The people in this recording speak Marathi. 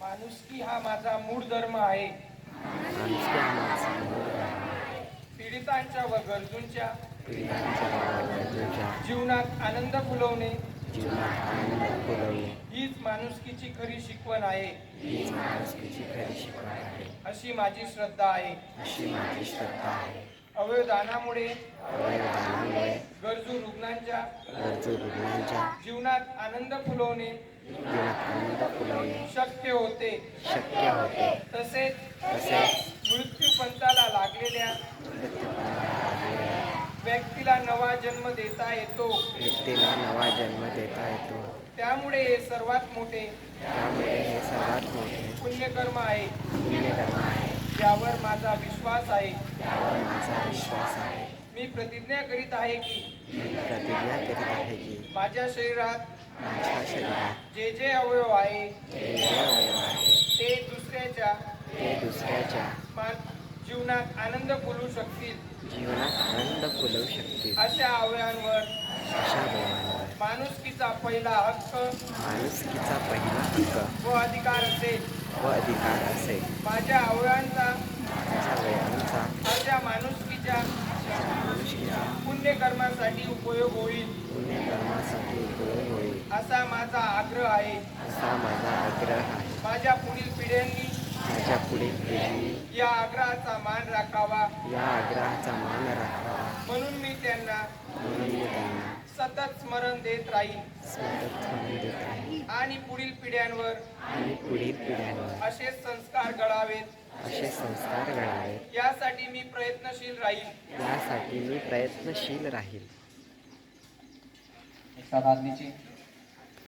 माणुसकी हा माझा मूळ धर्म आहे. पीडितांच्या व गरजूंच्या जीवनात आनंद फुलवणे हीच माणुसकीची खरी शिकवण आहे हीच माणुसकीची खरी शिकवण आहे अशी माझी श्रद्धा आहे अवयवदानामुळे गरजू रुग्णांच्या जीवनात आनंद फुलवणे शक्य होते. शक्य होते. तसेच तसेच मृत्यू पंथाला लागलेल्या व्यक्तीला नवा जन्म देता येतो. व्यक्तीला नवा जन्म देता येतो. त्यामुळे हे सर्वात मोठे त्यामुळे हे सर्वात मोठे पुण्यकर्म आहे. पुण्यकर्म आहे. यावर माझा विश्वास आहे. यावर माझा विश्वास आहे. मी प्रतिज्ञा करीत आहे की मी प्रतिज्ञा करीत आहे की माझ्या शरीरात माझ्या शरीरात जे जे अवयव आहे जीवनात आनंद फुलू शकतील. जीवनात आनंद फुलवू शकतील. अशा देवांवर माणुसकीचा पहिला हक्क माणुसकीचा पहिला हक्क. व अधिकार असेल. व अधिकार असेल. माझ्या अवयवांचा माझ्या वयांचा माझ्या माणुसकीच्या माणुसकीचा पुण्यकर्मासाठी उपयोग होईल. पुण्यकर्मासाठी उपयोग होईल. असा माझा आग्रह आहे. असा माझा आग्रह आहे. माझ्या पुढील पिढ्यांनी माझ्या पुढील पिढीने या आग्रहाचा मान राखावा. या आग्रहाचा मान राखावा. म्हणून मी त्यांना म्हणून मी त्यांना सतत स्मरण देत राहील सतत म्हणून देत आहे आणि पुढील पिढ्यांवर आणि पुढील पिढ्यांवर असे संस्कार घडावेत. असे संस्कार घडावेत. यासाठी मी प्रयत्नशील राहील यासाठी मी प्रयत्नशील राहील. एका बातमीची